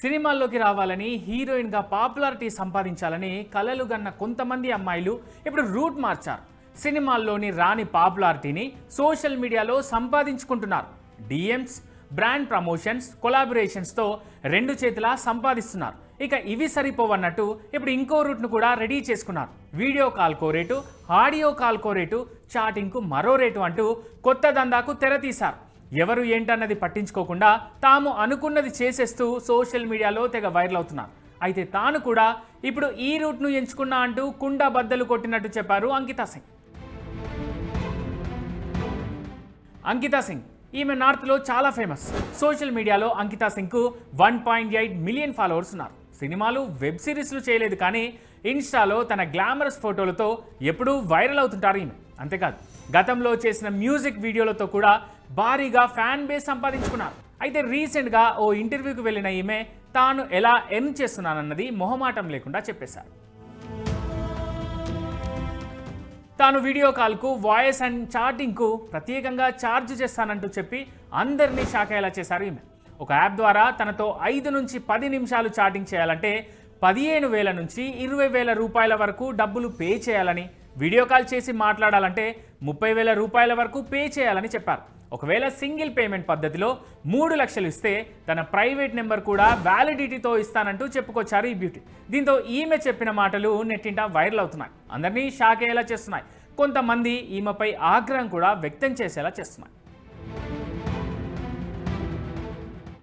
సినిమాల్లోకి రావాలని హీరోయిన్గా పాపులారిటీ సంపాదించాలని కలలు గన్న కొంతమంది అమ్మాయిలు ఇప్పుడు రూట్ మార్చారు. సినిమాల్లోని రాని పాపులారిటీని సోషల్ మీడియాలో సంపాదించుకుంటున్నారు. డిఎమ్స్ బ్రాండ్ ప్రమోషన్స్ కొలాబరేషన్స్తో రెండు చేతులా సంపాదిస్తున్నారు. ఇక ఇవి సరిపోవన్నట్టు ఇప్పుడు ఇంకో రూట్ను కూడా రెడీ చేసుకున్నారు. వీడియో కాల్కో రేటు ఆడియో కాల్కో రేటు చాటింగ్కు మరో రేటు అంటూ కొత్త దందాకు తెరతీశారు ఎవరు ఏంటన్నది పట్టించుకోకుండా తాము అనుకున్నది చేసేస్తూ సోషల్ మీడియాలో తెగ వైరల్ అవుతున్నారు. అయితే తాను కూడా ఇప్పుడు ఈ రూట్ను ఎంచుకున్నా అంటూ కుండ బద్దలు కొట్టినట్టు చెప్పారు అంకితా సింగ్. అంకితా సింగ్ ఈమె నార్త్లో చాలా ఫేమస్. సోషల్ మీడియాలో Ankita సింగ్కు one point eight million followers ఉన్నారు. సినిమాలు వెబ్ సిరీస్లు చేయలేదు కానీ ఇన్స్టాలో తన గ్లామరస్ ఫోటోలతో ఎప్పుడూ వైరల్ అవుతుంటారు ఈమె. అంతేకాదు గతంలో చేసిన మ్యూజిక్ వీడియోలతో కూడా భారీగా ఫ్యాన్ బేస్ సంపాదించుకున్నారు. అయితే రీసెంట్గా ఓ ఇంటర్వ్యూకి వెళ్ళిన ఈమె తాను ఎలా ఎర్న్ చేస్తున్నానన్నది మొహమాటం లేకుండా చెప్పేశారు. తాను వీడియో కాల్కు వాయిస్ అండ్ చాటింగ్కు ప్రత్యేకంగా ఛార్జ్ చేస్తానంటూ చెప్పి అందరినీ షాక్ అయ్యేలా చేశారు ఈమె. ఒక యాప్ ద్వారా తనతో ఐదు నుంచి పది నిమిషాలు చాటింగ్ చేయాలంటే పదిహేను వేల నుంచి ఇరవై వేల రూపాయల వరకు డబ్బులు పే చేయాలని వీడియో కాల్ చేసి మాట్లాడాలంటే ముప్పై వేల రూపాయల వరకు పే చేయాలని చెప్పారు. ఒకవేళ సింగిల్ పేమెంట్ పద్ధతిలో మూడు లక్షలు ఇస్తే తన ప్రైవేట్ నెంబర్ కూడా వ్యాలిడిటీతో ఇస్తానంటూ చెప్పుకొచ్చారు ఈ బ్యూటీ. దీంతో ఈమె చెప్పిన మాటలు నెట్టింట వైరల్ అవుతున్నాయి. అందరినీ షాక్ అయ్యేలా చేస్తున్నాయి. కొంతమంది ఈమెపై ఆగ్రహం కూడా వ్యక్తం చేసేలా చేస్తున్నాయి.